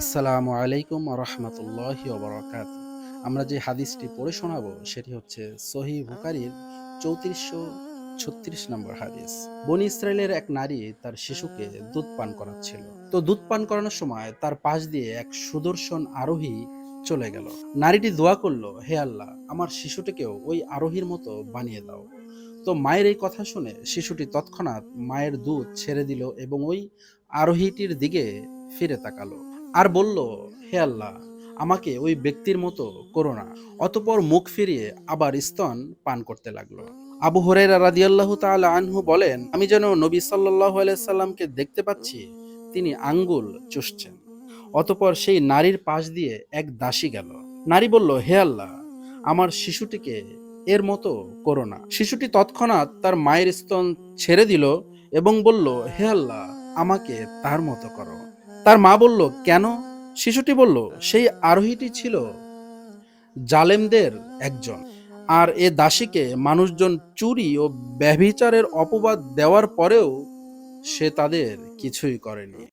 আসসালামু আলাইকুম রহমতুল্লাহ বরকাত আমরা যে হাদিসটি পড়ে শোনাবো, সেটি হচ্ছে সহি বুকারির চৌত্রিশশো ছত্রিশ নম্বর হাদিস। বনি ইসরায়েলের এক নারী তার শিশুকে দুধ পান করাচ্ছিল। তো দুধ পান করানোর সময় তার পাশ দিয়ে এক সুদর্শন আরোহী চলে গেল। নারীটি দোয়া করল, হে আল্লাহ, আমার শিশুটিকেও ওই আরোহীর মতো বানিয়ে দাও। তো মায়ের এই কথা শুনে শিশুটি তৎক্ষণাৎ মায়ের দুধ ছেড়ে দিল এবং ওই আরোহীটির দিকে ফিরে তাকালো। আর বলল, হে আল্লাহ, আমাকে ওই ব্যক্তির মতো করো না। অতপর মুখ ফিরিয়ে আবার স্তন পান করতে লাগল। আবু হরেরা রাদিয়াল্লাহু তাআলা আনহু বলেন, আমি যেন নবী সাল্লাল্লাহু সাল্লামকে দেখতে পাচ্ছি, তিনি আঙ্গুল চুষছেন। অতপর সেই নারীর পাশ দিয়ে এক দাসী গেল। নারী বলল, হে আল্লাহ, আমার শিশুটিকে এর মতো করো না। শিশুটি তৎক্ষণাৎ তার মায়ের স্তন ছেড়ে দিল এবং বলল, হে আল্লাহ, আমাকে তার মতো করো। তার মা বলল, কেন? শিশুটি বলল, সেই আরোহীটি ছিল জালেমদের একজন। আর এ দাসীকে মানুষজন চুরি ও ব্যভিচারের অপবাদ দেওয়ার পরেও সে তাদের কিছুই করেনি।